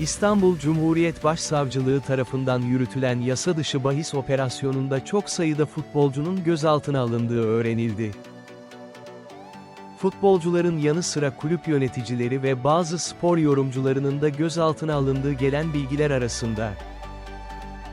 İstanbul Cumhuriyet Başsavcılığı tarafından yürütülen yasa dışı bahis operasyonunda çok sayıda futbolcunun gözaltına alındığı öğrenildi. Futbolcuların yanı sıra kulüp yöneticileri ve bazı spor yorumcularının da gözaltına alındığı gelen bilgiler arasında.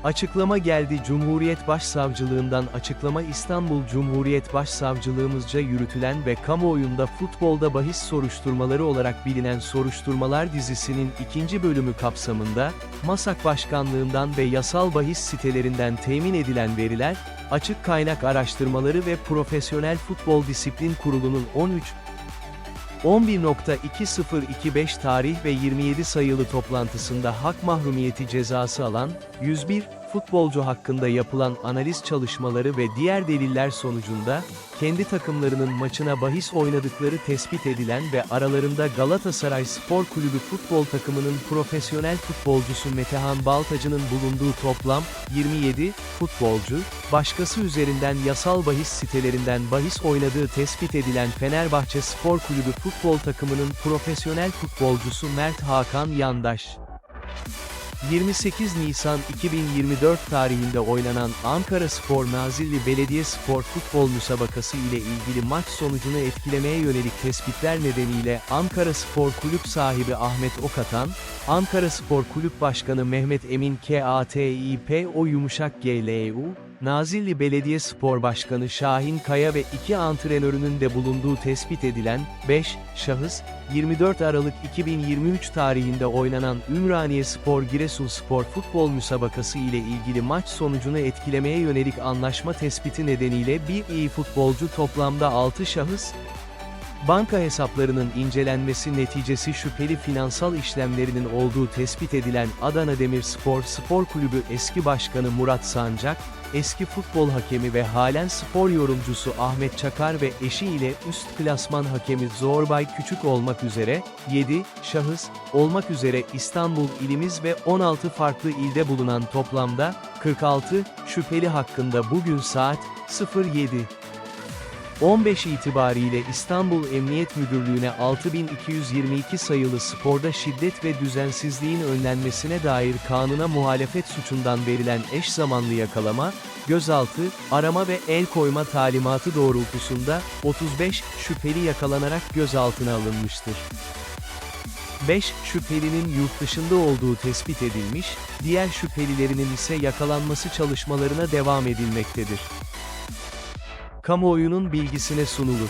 Açıklama geldi. Cumhuriyet Başsavcılığından açıklama. İstanbul Cumhuriyet Başsavcılığımızca yürütülen ve kamuoyunda futbolda bahis soruşturmaları olarak bilinen soruşturmalar dizisinin ikinci bölümü kapsamında, MASAK Başkanlığından ve yasal bahis sitelerinden temin edilen veriler, Açık Kaynak Araştırmaları ve Profesyonel Futbol Disiplin Kurulu'nun 13 11.2025 tarih ve 27 sayılı toplantısında hak mahrumiyeti cezası alan, 101, futbolcu hakkında yapılan analiz çalışmaları ve diğer deliller sonucunda, kendi takımlarının maçına bahis oynadıkları tespit edilen ve aralarında Galatasaray Spor Kulübü futbol takımının profesyonel futbolcusu Metehan Baltacı'nın bulunduğu toplam, 27, futbolcu, başkası üzerinden yasal bahis sitelerinden bahis oynadığı tespit edilen Fenerbahçe Spor Kulübü futbol takımının profesyonel futbolcusu Mert Hakan Yandaş. 28 Nisan 2024 tarihinde oynanan Ankara Spor Nazilli Belediyespor futbol müsabakası ile ilgili maç sonucunu etkilemeye yönelik tespitler nedeniyle Ankara Spor Kulüp sahibi Ahmet Okatan, Ankara Spor Kulüp Başkanı Mehmet Emin KATİP O yumuşak GLU, Nazilli Belediyespor Başkanı Şahin Kaya ve iki antrenörünün de bulunduğu tespit edilen 5 şahıs, 24 Aralık 2023 tarihinde oynanan Ümraniye Spor Giresunspor futbol müsabakası ile ilgili maç sonucunu etkilemeye yönelik anlaşma tespiti nedeniyle bir iyi futbolcu toplamda 6 şahıs, Banka hesaplarının incelenmesi neticesi şüpheli finansal işlemlerinin olduğu tespit edilen Adana Demirspor Spor Kulübü eski başkanı Murat Sancak, eski futbol hakemi ve halen spor yorumcusu Ahmet Çakar ve eşi ile üst klasman hakemi Zorbay Küçük olmak üzere, 7 şahıs, olmak üzere İstanbul ilimiz ve 16 farklı ilde bulunan toplamda, 46 şüpheli hakkında bugün saat 07. 15 itibariyle İstanbul Emniyet Müdürlüğü'ne 6222 sayılı sporda şiddet ve düzensizliğin önlenmesine dair kanuna muhalefet suçundan verilen eş zamanlı yakalama, gözaltı, arama ve el koyma talimatı doğrultusunda 35 şüpheli yakalanarak gözaltına alınmıştır. 5 şüphelinin yurt dışında olduğu tespit edilmiş, diğer şüphelilerinin ise yakalanması çalışmalarına devam edilmektedir kamuoyunun bilgisine sunulur.